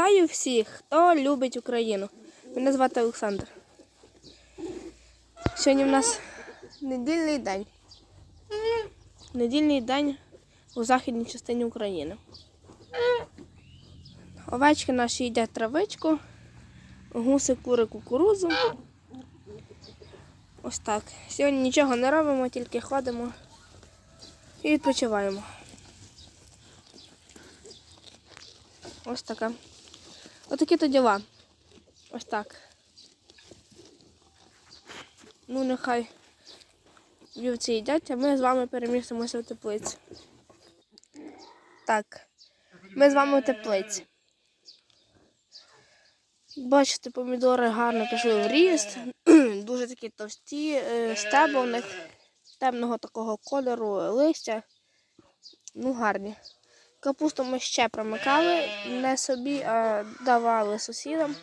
Вітаю всіх, хто любить Україну. Мене звати Олександр. Сьогодні в нас недільний день. Недільний день у західній частині України. Овечки наші їдять травичку, гуси кури кукурузу. Ось так. Сьогодні нічого не робимо, тільки ходимо і відпочиваємо. Ось така. Отакі то діла. Ось так. Ну, нехай вівці їдять, а ми з вами перемістимося в теплицю. Так, ми з вами в теплиці. Бачите, помідори гарно пішли в ріст, дуже такі товсті, е, стебла в них темного такого кольору, листя. Ну, гарні. Капусту ми ще промикали, не собі, а давали сусідам.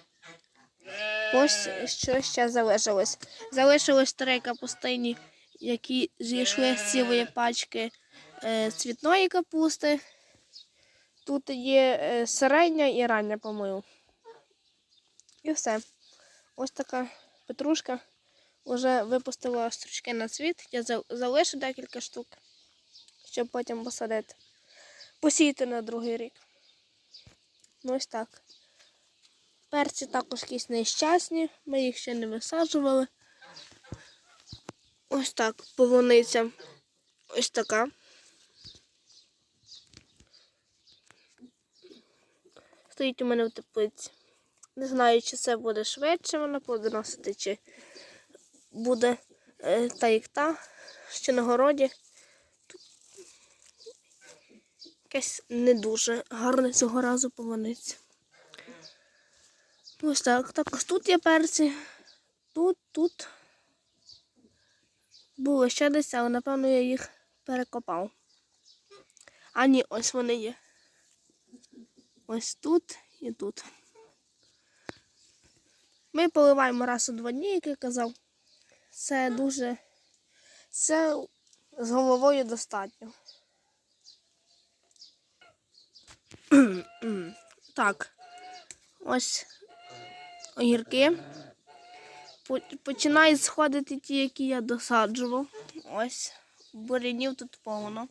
Ось що ще залишилось. Залишилось три капустині, які зійшли з цілої пачки е, цвітної капусти. Тут є е, середня і рання помил. І все. Ось така петрушка вже випустила стручки на цвіт. Я залишу декілька штук, щоб потім посадити посіяти на другий рік. Ну ось так. Перці також якісь нещасні, ми їх ще не висаджували. Ось так, полуниця. Ось така. Стоїть у мене в теплиці. Не знаю, чи це буде швидше вона плодоносити, чи буде е, та як та, що на городі. Якась не дуже гарна цього разу полуниця. Ось так. Також тут є перці. Тут, тут. Було ще десь, але напевно я їх перекопав. А ні, ось вони є. Ось тут і тут. Ми поливаємо раз у два дні, як я казав. Це дуже. Це з головою достатньо. Так, ось огірки. По- Починають сходити ті, які я досаджував. Ось, бурянів тут повно.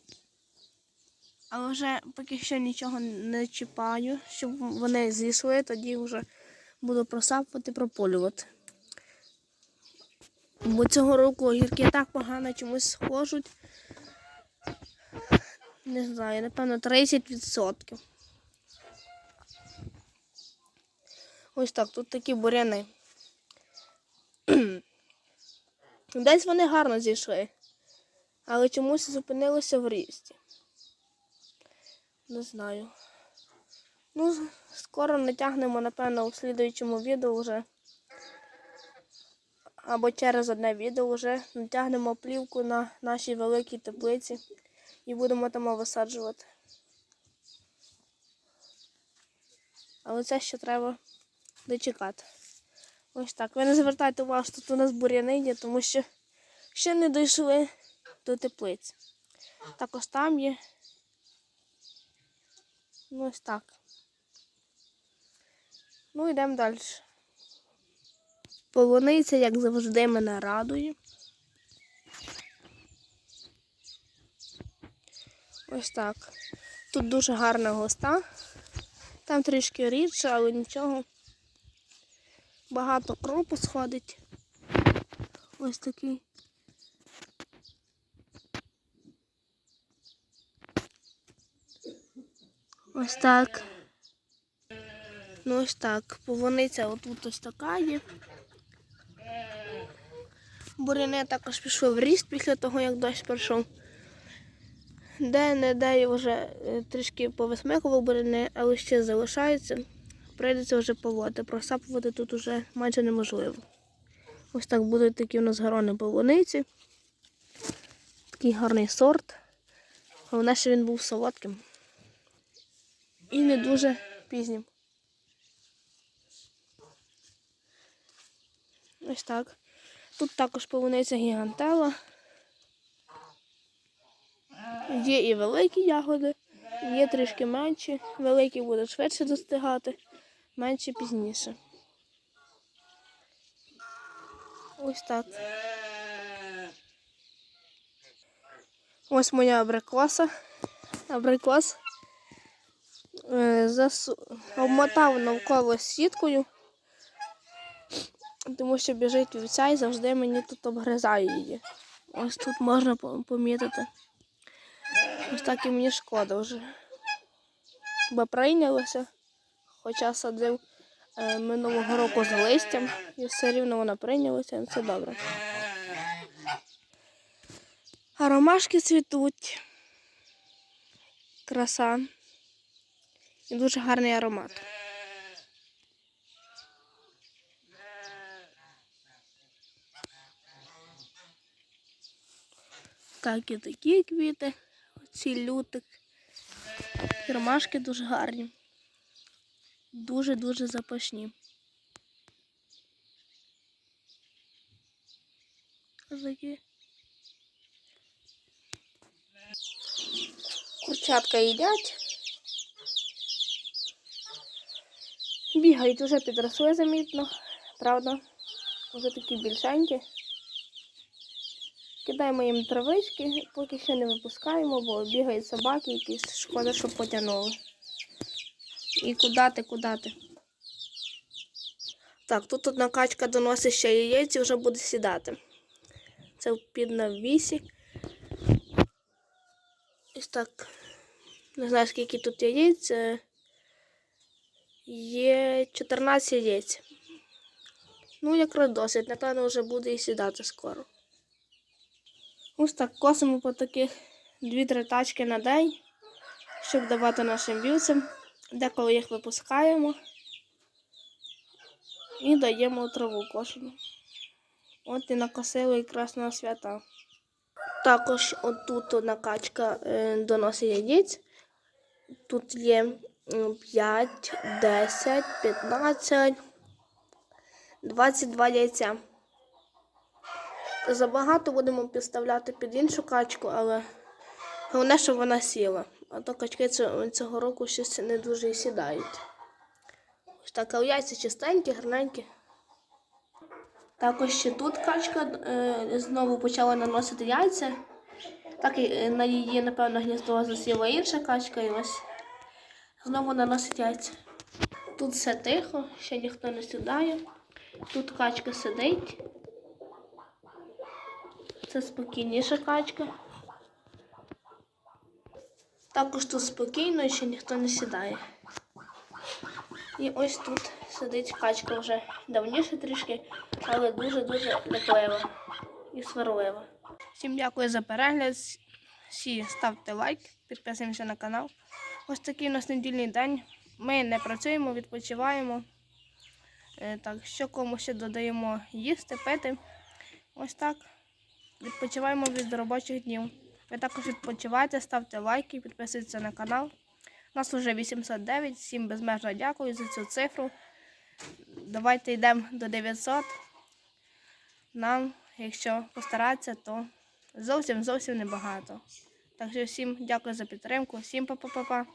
Але вже поки що нічого не чіпаю, щоб вони зійшли, тоді вже буду просапувати, прополювати. Бо цього року огірки так погано чомусь схожуть. Не знаю, напевно, 30%. Ось так, тут такі буряни. Десь вони гарно зійшли, але чомусь зупинилися в рісті. Не знаю. Ну, скоро натягнемо, напевно, у слідуючому відео вже. Або через одне відео вже натягнемо плівку на нашій великій теплиці і будемо там висаджувати. Але це ще треба дочекати. Ось так. Ви не звертайте увагу, що тут у нас буряни тому що ще не дійшли до теплиці. Також там є. Ну ось так. Ну йдемо далі. Полуниця, як завжди, мене радує. Ось так. Тут дуже гарна госта. Там трішки рідше, але нічого. Багато кропу сходить. Ось такий. Ось так. Ну ось так. Повониця отут ось така є. Буряни також пішли в ріст після того, як дощ пройшов. Де-не-де вже е, трішки повисмикував буряни, але ще залишаються. Прийдеться вже поводи. Просапувати тут вже майже неможливо. Ось так будуть такі у нас горони полуниці. Такий гарний сорт. Головне, що він був солодким. І не дуже пізнім. Ось так. Тут також полуниця гігантела. Є і великі ягоди, є трішки менші, великі будуть швидше достигати, менше пізніше. Ось так. Ось моя абрикоса. Абрикос е, засу... обмотав навколо сіткою, тому що біжить вівця і завжди мені тут обгризає її. Ось тут можна помітити. Ось так і мені шкода вже. Бо прийнялося, хоча садив е, минулого року з листям, і все рівно вона прийнялася, і це добре. А ромашки цвітуть. Краса. І дуже гарний аромат. Так, і такі квіти. Оці лютик. Ромашки дуже гарні. Дуже-дуже запашні. Такі. Курчатка їдять. Бігають уже підросли замітно, правда? Вже такі більшенькі. Кидаємо їм травички, поки ще не випускаємо, бо бігають собаки якісь, шкода, щоб потягнули. І куди ти, куди ти? Так, тут одна качка доносить ще яєць і вже буде сідати. Це під навісі. Ось так. Не знаю, скільки тут яєць. е, Є 14 яєць. Ну, якраз досить. Напевно, вже буде і сідати скоро. Ось так косимо по таких 2-3 тачки на день, щоб давати нашим вівцям. Деколи їх випускаємо і даємо траву кошену. От і накосили якраз на свята. Також отут одна качка е, доносить яєць. Тут є 5, 10, 15, 22 яйця. Забагато будемо підставляти під іншу качку, але головне, щоб вона сіла. А то качки цього, року щось не дуже і сідають. Ось так, але яйця чистенькі, гарненькі. Також ще тут качка е, знову почала наносити яйця. Так і е, на її, напевно, гніздо засіла інша качка і ось знову наносить яйця. Тут все тихо, ще ніхто не сідає. Тут качка сидить. Це спокійніша качка. Також тут спокійно і ще ніхто не сідає. І ось тут сидить качка вже давніше трішки, але дуже-дуже лякова і сварлива. Всім дякую за перегляд. Всі ставте лайк, підписуємося на канал. Ось такий у нас недільний день. Ми не працюємо, відпочиваємо. Е, Так, що кому ще додаємо їсти, пити. Ось так. Відпочиваємо від робочих днів. Ви також відпочивайте, ставте лайки, підписуйтесь на канал. Нас вже 809, всім безмежно дякую за цю цифру. Давайте йдемо до 900. Нам, якщо постаратися, то зовсім зовсім небагато. Так що всім дякую за підтримку, всім па-па-па-па.